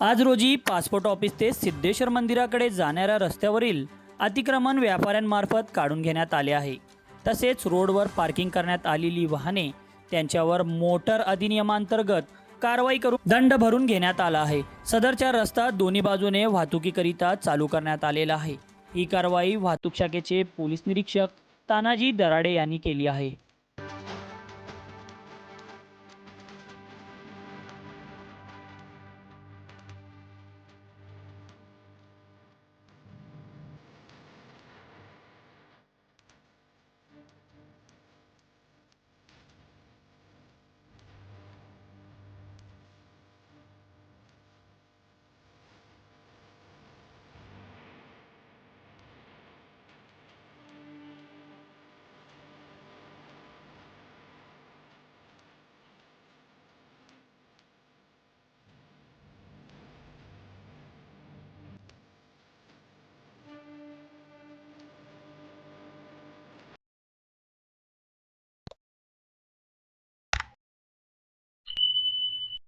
आज रोजी passport office ते सिद्धेश्वर मंदिराकडे जाणाऱ्या रस्त्यावरील अतिक्रमण व्यापाऱ्यांमार्फत काढून घेण्यात आले आहे. तसेच रोडवर पार्किंग करण्यात आलेली वाहने त्यांच्यावर मोटर अधिनियमांतर्गत कारवाई करून दंड भरून घेण्यात आला आहे. सदरचा रस्ता दोन्ही बाजूने वाहतुकीकरिता चालू करण्यात आलेला आहे. ही कारवाई वाहतूक शाखेचे पोलीस निरीक्षक तानाजी दराडे यांनी केली आहे.